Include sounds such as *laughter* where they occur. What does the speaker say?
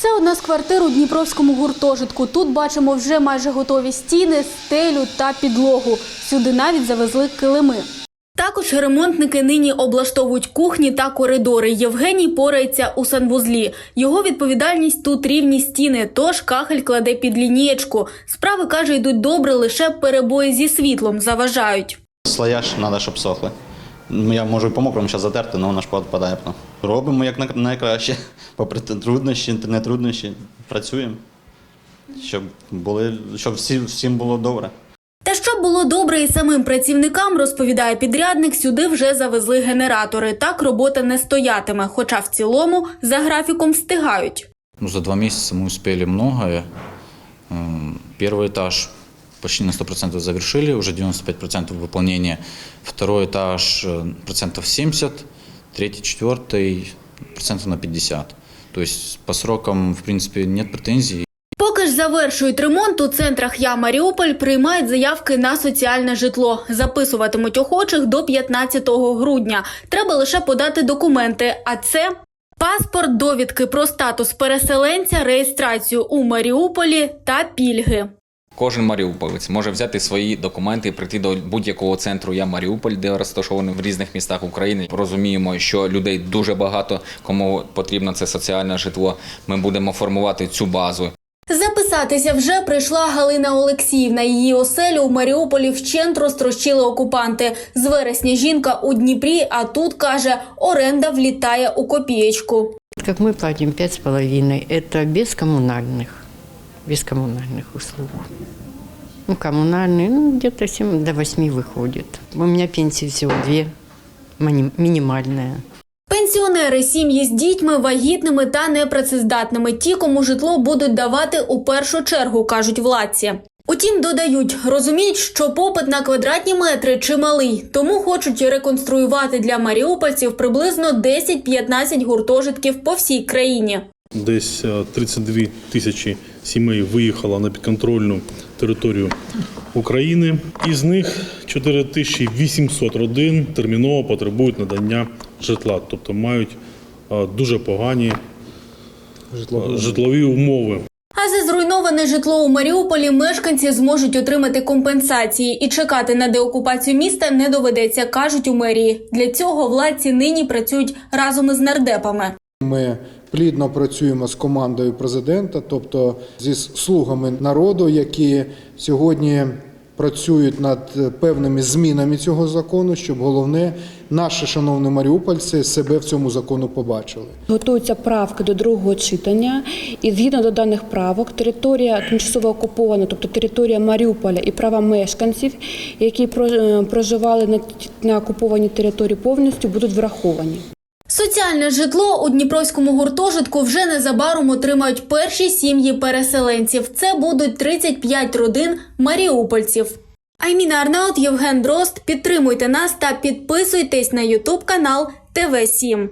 Це одна з квартир у Дніпровському гуртожитку. Тут бачимо вже майже готові стіни, стелю та підлогу. Сюди навіть завезли килими. Також ремонтники нині облаштовують кухні та коридори. Євгеній порається у санвузлі. Його відповідальність тут рівні стіни, тож кахель кладе під лінієчку. Справи каже, йдуть добре, лише перебої зі світлом заважають. Слоя ж треба, щоб сохли. Ну, Я можу і по мокрому зараз затерти, але воно ж підпадає. Робимо як най- найкраще. *laughs* Попри т- труднощі, не труднощі, працюємо, щоб, були, щоб всі, всім було добре. Та щоб було добре і самим працівникам, розповідає підрядник, сюди вже завезли генератори. Так робота не стоятиме, хоча в цілому за графіком встигають. Ну, за два месяца мы успели многое. М, Первый этаж почти на 100% завершили, уже 95% выполнения. Второй этаж э, процентов 70, третий, четвертый процентов на 50. То есть по срокам, в принципе, нет претензий. Поки ж завершують ремонт у центрах Я Маріуполь, приймають заявки на соціальне житло. Записуватимуть охочих до 15 грудня. Треба лише подати документи. А це паспорт, довідки про статус переселенця, реєстрацію у Маріуполі та пільги. Кожен маріуполець може взяти свої документи і прийти до будь-якого центру Я Маріуполь, де розташований в різних містах України. Розуміємо, що людей дуже багато, кому потрібно це соціальне житло. Ми будемо формувати цю базу. Записатися вже прийшла Галина Олексіївна. Її оселю у Маріуполі вщент розтрощили окупанти. З вересня жінка у Дніпрі, а тут каже, оренда влітає у копієчку. Как мы платим пять с половиной, это без коммунальных, без коммунальных услуг. Ну, коммунальные, ну, где-то 7 до 8 выходит. У меня пенсия всего две, мини- минимальная. Пенсіонери, сім'ї з дітьми, вагітними та непрацездатними. Ті, кому житло будуть давати у першу чергу, кажуть владці. Утім, додають, розуміють, що попит на квадратні метри чималий, тому хочуть реконструювати для маріупольців приблизно 10-15 гуртожитків по всій країні. Десь е, 32 тисячі сімей виїхало на підконтрольну територію України. Із них 4800 родин терміново потребують надання житла, тобто мають е, дуже погані е, житлові умови. А за зруйноване житло у Маріуполі мешканці зможуть отримати компенсації і чекати на деокупацію міста не доведеться, кажуть у мерії. Для цього владці нині працюють разом із нардепами. Ми плідно працюємо з командою президента, тобто зі слугами народу, які сьогодні працюють над певними змінами цього закону, щоб головне наші шановні маріупольці себе в цьому закону побачили. Готуються правки до другого читання, і згідно до даних правок, територія тимчасово окупована, тобто територія Маріуполя і права мешканців, які е, проживали на окупованій території повністю, будуть враховані. Соціальне житло у Дніпровському гуртожитку вже незабаром отримають перші сім'ї переселенців. Це будуть 35 родин маріупольців. Айміна Арнаут, Євген Дрозд. Підтримуйте нас та підписуйтесь на Ютуб канал ТВ 7